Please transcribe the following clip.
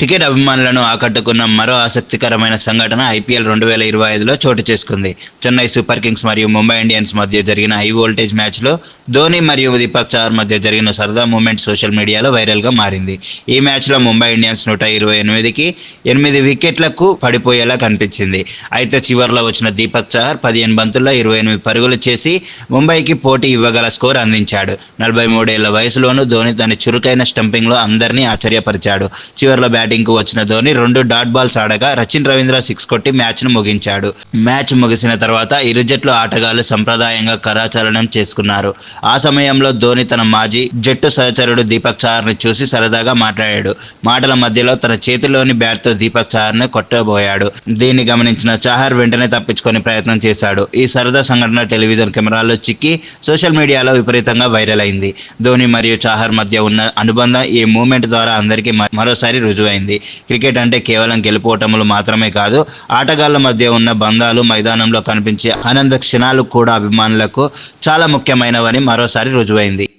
Cricket అభిమానులను ఆకట్టుకున్న మరో ఆసక్తికరమైన సంఘటన ఐపీఎల్ రెండు వేల ఇరవై ఐదులో చోటు చేసుకుంది. చెన్నై సూపర్ కింగ్స్ మరియు ముంబై ఇండియన్స్ మధ్య జరిగిన హై వోల్టేజ్ మ్యాచ్లో ధోని మరియు దీపక్ చార్ మధ్య జరిగిన సరదా మూమెంట్ సోషల్ మీడియాలో వైరల్గా మారింది. ఈ మ్యాచ్లో ముంబై ఇండియన్స్ నూట ఇరవై ఎనిమిదికి ఎనిమిది వికెట్లకు పడిపోయేలా కనిపించింది. అయితే చివరిలో వచ్చిన దీపక్ చార్ పదిహేను బంతుల్లో ఇరవై ఎనిమిది పరుగులు చేసి ముంబైకి పోటీ ఇవ్వగల స్కోర్ అందించాడు. నలభై మూడేళ్ళ వయసులోనూ ధోని తన చురుకైన స్టంపింగ్లో అందరినీ ఆశ్చర్యపరిచాడు. చివరిలో బ్యాటింగ్కు వచ్చిన ధోని రెండు డాట్ బాల్స్ ఆడగా రచిన్ రవీంద్ర సిక్స్ కొట్టి మ్యాచ్ను ముగించాడు. మ్యాచ్ ముగిసిన తర్వాత ఇరు జట్ల ఆటగాళ్ళు సంప్రదాయంగా కరాచలనం చేసుకున్నారు. ఆ సమయంలో ధోని తన మాజీ జట్టు సహచరుడు దీపక్ చార్ని చూసి సరదాగా మాట్లాడాడు. మాటల మధ్యలో తన చేతిలోని బ్యాట్తో దీపక్ చార్ని కొట్టబోయాడు. దీన్ని గమనించిన చాహర్ వెంటనే తప్పించుకొని ప్రయత్నం చేశాడు. ఈ సరదా సంఘటన టెలివిజన్ కెమెరాల్లో చిక్కి సోషల్ మీడియాలో విపరీతంగా వైరల్ అయింది. ధోని మరియు చాహర్ మధ్య ఉన్న అనుబంధం ఈ మూమెంట్ ద్వారా అందరికీ మరోసారి రుజువైంది. క్రికెట్ అంటే కేవలం గెలుపోటములు మాత్రమే కాదు ఆటగాళ్ళ మధ్య ఉన్న బంధాలు మైదానంలో కనిపించే ఆనంద క్షణాలు కూడా అభిమానులకు చాలా ముఖ్యమైనవని మరోసారి రుజువైంది.